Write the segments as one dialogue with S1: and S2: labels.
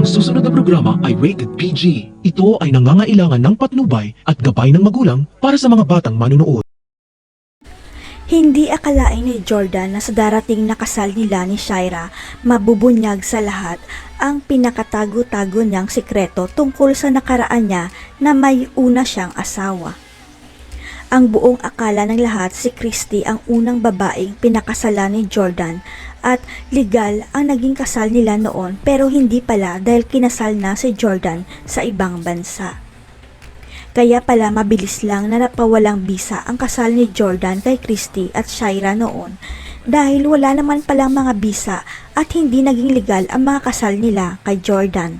S1: Ang susunod na programa ay rated PG. Ito ay nangangailangan ng patnubay at gabay ng magulang para sa mga batang manunood.
S2: Hindi akalain ni Jordan na sa darating na kasal nila ni Shaira, mabubunyag sa lahat ang pinakatago-tago niyang sikreto tungkol sa nakaraan niya na may una siyang asawa. Ang buong akala ng lahat si Christy ang unang babaeng pinakasalan ni Jordan at legal ang naging kasal nila noon pero hindi pala dahil kinasal na si Jordan sa ibang bansa. Kaya pala mabilis lang na napawalang bisa ang kasal ni Jordan kay Christy at Shaira noon dahil wala naman palang mga bisa at hindi naging legal ang mga kasal nila kay Jordan.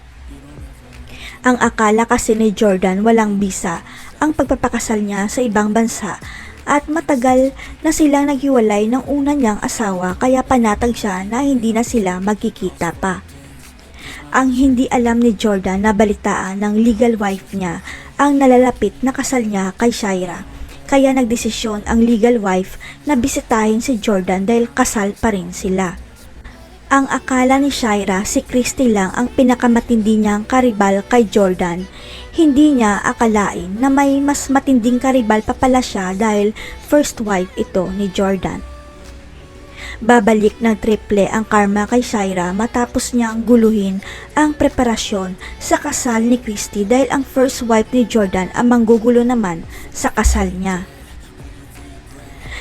S2: Ang akala kasi ni Jordan walang bisa ang pagpapakasal niya sa ibang bansa at matagal na silang naghiwalay ng una niyang asawa kaya panatag siya na hindi na sila magkikita pa. Ang hindi alam ni Jordan na balitaan ng legal wife niya ang nalalapit na kasal niya kay Shaira. Kaya nagdesisyon ang legal wife na bisitahin si Jordan dahil kasal pa rin sila. Ang akala ni Shaira si Christy lang ang pinakamatindi niyang karibal kay Jordan. Hindi niya akalain na may mas matinding karibal pa pala siya dahil first wife ito ni Jordan. Babalik ng triple ang karma kay Shaira matapos niyang guluhin ang preparasyon sa kasal ni Christy dahil ang first wife ni Jordan ang manggugulo naman sa kasal niya.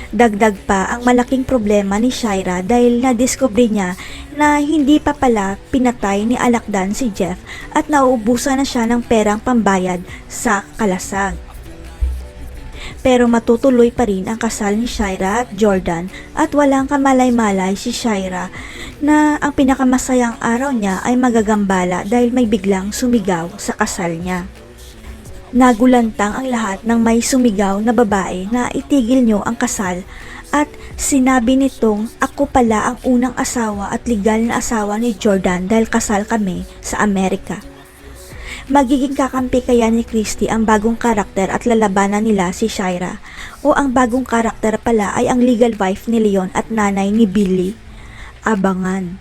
S2: Dagdag pa ang malaking problema ni Shaira dahil nadiskubre niya na hindi pa pala pinatay ni Alakdan si Jeff at nauubusan na siya ng perang pambayad sa kalasag. Pero matutuloy pa rin ang kasal ni Shaira at Jordan at walang kamalay-malay si Shaira na ang pinakamasayang araw niya ay magagambala dahil may biglang sumigaw sa kasal niya. Nagulantang ang lahat ng may sumigaw na babae na itigil nyo ang kasal at sinabi nitong ako pala ang unang asawa at legal na asawa ni Jordan dahil kasal kami sa Amerika. Magiging kakampi kaya ni Christy ang bagong karakter at lalabanan nila si Shira o ang bagong karakter pala ay ang legal wife ni Leon at nanay ni Billy? Abangan.